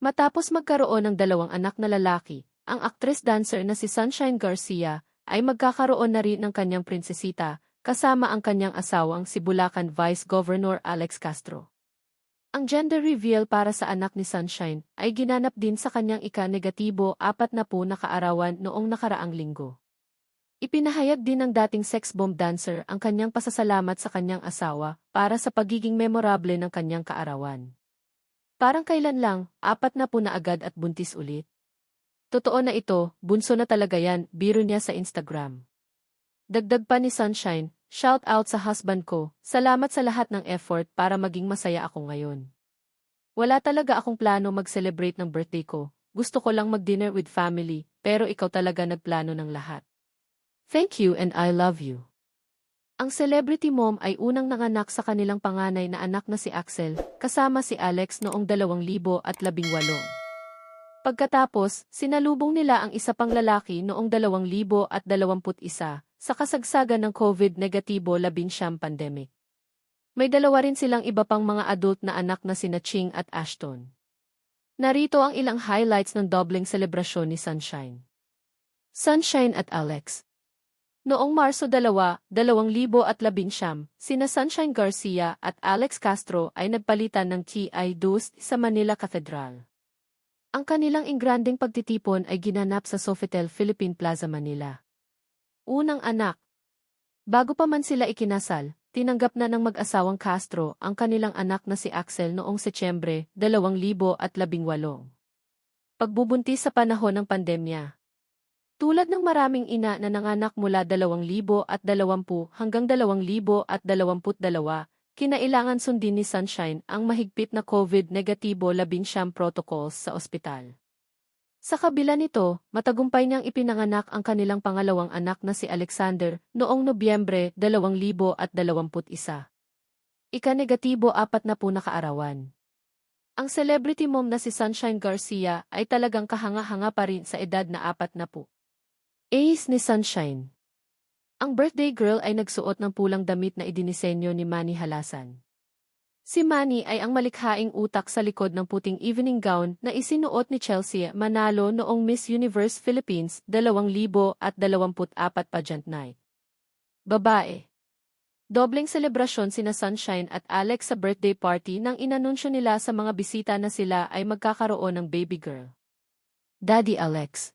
Matapos magkaroon ng dalawang anak na lalaki, ang actress-dancer na si Sunshine Garcia ay magkakaroon na rin ng kanyang prinsesita, kasama ang kanyang asawang si Bulacan Vice Governor Alex Castro. Ang gender reveal para sa anak ni Sunshine ay ginanap din sa kanyang ika-negatibo apat na po na kaarawan noong nakaraang linggo. Ipinahayag din ng dating sex bomb dancer ang kanyang pasasalamat sa kanyang asawa para sa pagiging memorable ng kanyang kaarawan. Parang kailan lang, apat na po na agad at buntis ulit. Totoo na ito, bunso na talaga yan, biro niya sa Instagram. Dagdag pa ni Sunshine, shout out sa husband ko, salamat sa lahat ng effort para maging masaya ako ngayon. Wala talaga akong plano mag-celebrate ng birthday ko, gusto ko lang mag-dinner with family, pero ikaw talaga nagplano ng lahat. Thank you and I love you. Ang celebrity mom ay unang nanganak sa kanilang panganay na anak na si Axel, kasama si Alex noong 2018. Pagkatapos, sinalubong nila ang isa pang lalaki noong 2021 sa kasagsagan ng COVID-negatibo 19 pandemic. May dalawa rin silang iba pang mga adult na anak na sina Ching at Ashton. Narito ang ilang highlights ng dobling selebrasyon ni Sunshine. Sunshine at Alex Noong Marso 2, 2019, sina Sunshine Garcia at Alex Castro ay nagpalitan ng TI Dust sa Manila Cathedral. Ang kanilang ingranding pagtitipon ay ginanap sa Sofitel Philippine Plaza, Manila. Unang anak. Bago pa man sila ikinasal, tinanggap na ng mag-asawang Castro ang kanilang anak na si Axel noong Setyembre 2018. Pagbubuntis sa panahon ng pandemya. Tulad ng maraming ina na nanganak mula 2020 hanggang 2022, kinailangan sundin ni Sunshine ang mahigpit na COVID-negatibo 19 protocols sa ospital. Sa kabila nito, matagumpay niyang ipinanganak ang kanilang pangalawang anak na si Alexander noong Nobyembre 2021. Ika-negatibo apat na po na kaarawan. Ang celebrity mom na si Sunshine Garcia ay talagang kahanga-hanga pa rin sa edad na apat na po. Ace ni Sunshine. Ang birthday girl ay nagsuot ng pulang damit na idinisenyo ni Manny Halasan. Si Manny ay ang malikhaing utak sa likod ng puting evening gown na isinuot ni Chelsea Manalo noong Miss Universe Philippines 2024 pageant night. Babae. Dobleng selebrasyon sina Sunshine at Alex sa birthday party nang inanunsyo nila sa mga bisita na sila ay magkakaroon ng baby girl. Daddy Alex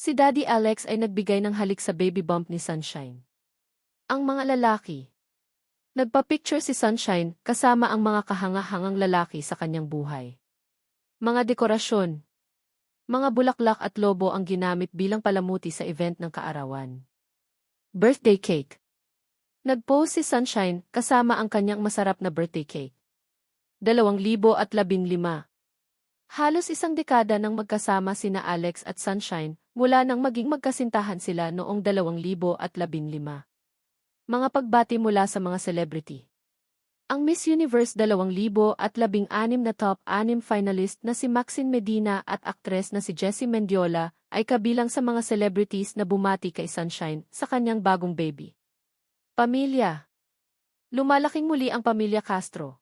Si Daddy Alex ay nagbigay ng halik sa baby bump ni Sunshine. Ang mga lalaki. Nagpa-picture si Sunshine kasama ang mga kahanga-hangang lalaki sa kanyang buhay. Mga dekorasyon. Mga bulaklak at lobo ang ginamit bilang palamuti sa event ng kaarawan. Birthday cake. Nag-post si Sunshine kasama ang kanyang masarap na birthday cake. 2015 Halos isang dekada nang magkasama sina Alex at Sunshine, mula nang maging magkasintahan sila noong 2015. Mga pagbati mula sa mga celebrity. Ang Miss Universe 2016 na top 6 finalist na si Maxine Medina at aktres na si Jessie Mendiola ay kabilang sa mga celebrities na bumati kay Sunshine sa kanyang bagong baby. Pamilya Lumalaking muli ang pamilya Castro.